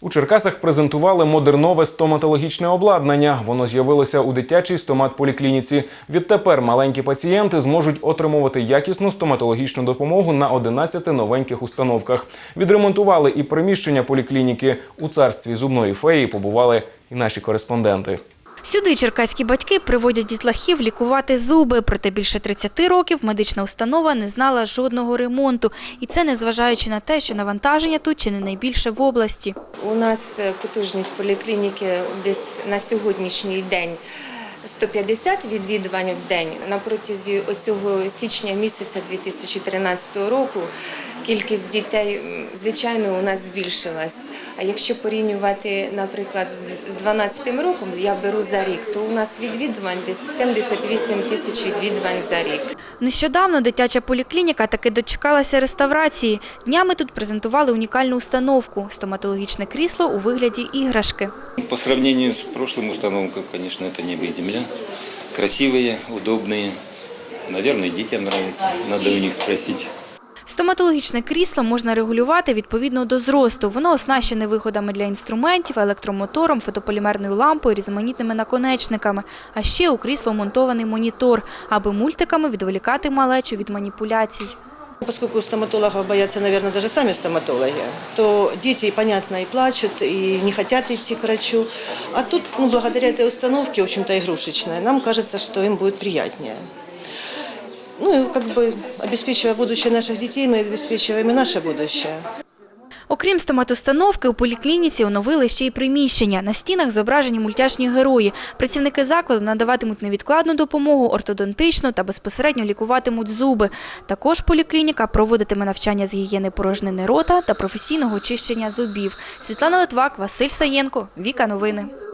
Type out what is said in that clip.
У Черкасах презентували модернове стоматологічне обладнання. Воно з'явилося у дитячій стомат-поліклініці. Відтепер маленькі пацієнти зможуть отримувати якісну стоматологічну допомогу на 11 новеньких установках. Відремонтували і приміщення поліклініки. У царстві зубної феї побували і наші кореспонденти. Сюди черкаські батьки приводять дітлахів лікувати зуби. Проте більше 30 років медична установа не знала жодного ремонту. І це незважаючи на те, що навантаження тут чи не найбільше в області. У нас е, потужність поліклініки десь на сьогоднішній день 150 відвідувань в день. На протязі оцього січня місяця 2013 року кількість дітей, м, звичайно, у нас збільшилась. А якщо порівнювати, наприклад, з- з 12 роком, я беру за рік, то у нас відвідувань десь 78 тисяч відвідувань за рік. Нещодавно дитяча поліклініка таки дочекалася реставрації. Днями тут презентували унікальну установку – стоматологічне крісло у вигляді іграшки. По сравнению с прошлым установкой, конечно, это небо и земля. Красивые, удобные. Наверное, детям нравится. Надо у них спросить. Стоматологічне крісло можна регулювати відповідно до зросту. Воно оснащене виходами для інструментів, електромотором, фотополімерною лампою, різноманітними наконечниками. А ще у крісло монтований монітор, аби мультиками відволікати малечу від маніпуляцій. Поскольку стоматологов боятся, наверное, даже сами стоматологи, то дети, понятно, и плачут, и не хотят идти к врачу. А тут, ну, благодаря этой установке, в общем-то, игрушечной, нам кажется, что им будет приятнее. Ну и как бы обеспечивая будущее наших детей, мы обеспечиваем и наше будущее. Окрім стоматустановки, у поліклініці оновили ще й приміщення. На стінах зображені мультяшні герої. Працівники закладу надаватимуть невідкладну допомогу, ортодонтичну та безпосередньо лікуватимуть зуби. Також поліклініка проводитиме навчання з гігієни порожнини рота та професійного очищення зубів. Світлана Литвак, Василь Саєнко, Віка Новини.